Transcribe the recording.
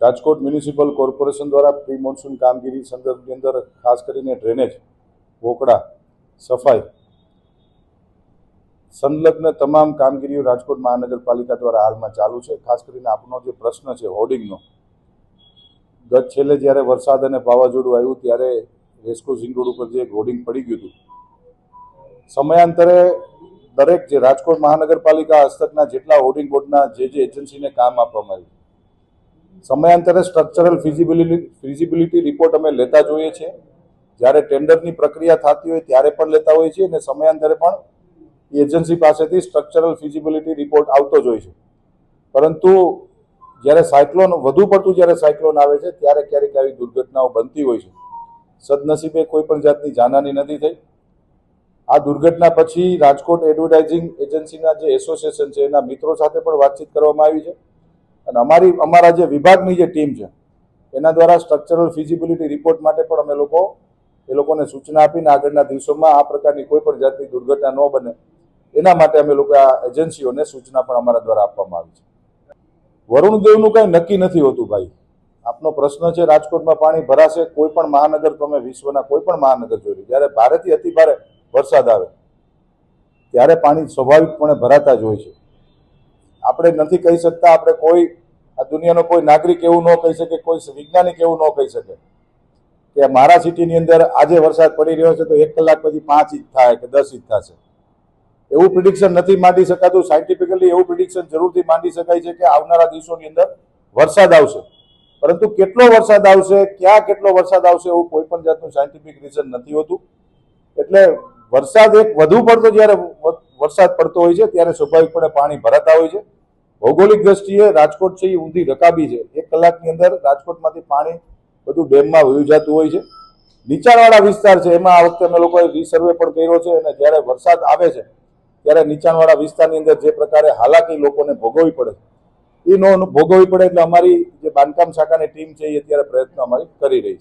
Rajkot municipal corporation દ્વારા pre monsoon કામગીરી સંદર્ભની અંદર ખાસ કરીને ડ્રેનેજ, વોકડા, સફાઈ, સંલગ્ન તમામ કામગીરીઓ રાજકોટ મહાનગરપાલિકા દ્વારા હાલમાં ચાલુ છે. ખાસ કરીને આપનો જે પ્રશ્ન છે, હોર્ડિંગનો, ગત છેલ્લે જ્યારે વરસાદ અને વાવાઝોડું આવ્યું ત્યારે રેસ્કો ઝિંગ રોડ ઉપર જે હોર્ડિંગ પડી ગયું હતું. સમયાંતરે દરેક જે રાજકોટ મહાનગરપાલિકા હસ્તકના જેટલા હોર્ડિંગ બોર્ડના જે જે એજન્સીને કામ આપવામાં આવ્યું સમયાંતરે સ્ટ્રક્ચરલ ફિઝિબિલિટી ફિઝિબિલિટી રિપોર્ટ અમે લેતા જોઈએ છીએ જ્યારે ટેન્ડરની પ્રક્રિયા થતી હોય ત્યારે પણ લેતા હોઈએ છીએ અને સમયાંતરે પણ એજન્સી પાસેથી સ્ટ્રક્ચરલ ફિઝિબિલિટી રિપોર્ટ આવતો જ હોય છે. પરંતુ જ્યારે સાયક્લોન વધુ પડતું જ્યારે સાયક્લોન આવે છે, ત્યારે ક્યારેક આવી દુર્ઘટનાઓ બનતી હોય છે. સદનસીબે કોઈ પણ જાતની જાનહાની નથી થઈ. આ દુર્ઘટના પછી રાજકોટ એડવર્ટાઇઝિંગ એજન્સીના જે એસોસિએશન છે, એના મિત્રો સાથે પણ વાતચીત કરવામાં આવી છે. અને અમારી અમારા જે વિભાગની જે ટીમ છે, એના દ્વારા સ્ટ્રક્ચરલ ફિઝિબિલિટી રિપોર્ટ માટે પણ અમે લોકો એ લોકોને સૂચના આપીને આગળના દિવસોમાં આ પ્રકારની કોઈ પણ જાતની દુર્ઘટના ન બને. એના માટે અમે લોકો આ એજન્સીઓને સૂચના પણ અમારા દ્વારા આપવામાં આવી છે. વરુણદેવનું કાંઈ નક્કી નથી હોતું ભાઈ. આપનો પ્રશ્ન છે, રાજકોટમાં પાણી ભરાશે, કોઈ પણ મહાનગર તમે વિશ્વના કોઈ પણ મહાનગર જોઈ જ્યારે ભારેથી અતિ ભારે વરસાદ આવે, ત્યારે પાણી સ્વાભાવિકપણે ભરાતા જ હોય છે. આપણે નથી કહી શકતા, આપણે કોઈ, આ દુનિયાનો કોઈ નાગરિક એવું ન કહી શકે, કોઈ વૈજ્ઞાનિક એવું ન કહી શકે કે મારા સિટીની અંદર આજે વરસાદ પડી રહ્યો છે તો એક કલાક પછી પાંચ ઇંચ થાય કે દસ ઇંચ થશે. એવું પ્રિડિક્શન નથી માંડી શકાતું. સાયન્ટિફિકલી એવું પ્રિડિક્શન જરૂરથી માંડી શકાય છે કે આવનારા દિવસોની અંદર વરસાદ આવશે. પરંતુ કેટલો વરસાદ આવશે, ક્યાં કેટલો વરસાદ આવશે એવું કોઈ પણ જાતનું સાયન્ટિફિક રીઝન નથી હોતું. એટલે વરસાદ એક વધુ પડતો જ્યારે વરસાદ પડતો હોય છે, ત્યારે સ્વાભાવિકપણે પાણી ભરાતા હોય છે. ભૌગોલિક દ્રષ્ટિએ રાજકોટ છે એ ઊંધી રકાબી છે. એક કલાકની અંદર રાજકોટમાંથી પાણી બધું ડેમમાં વહી જતું હોય છે. નીચાણવાળા વિસ્તાર છે, એમાં આ વખતે અમે લોકોએ રીસર્વે પણ કર્યો છે અને જ્યારે વરસાદ આવે છે, ત્યારે નીચાણવાળા વિસ્તારની અંદર જે પ્રકારે હાલાકી લોકોને ભોગવવી પડે એ નો ભોગવવી પડે એટલે અમારી જે બાંધકામ શાખાની ટીમ છે એ અત્યારે પ્રયત્નો અમારી કરી રહી છે.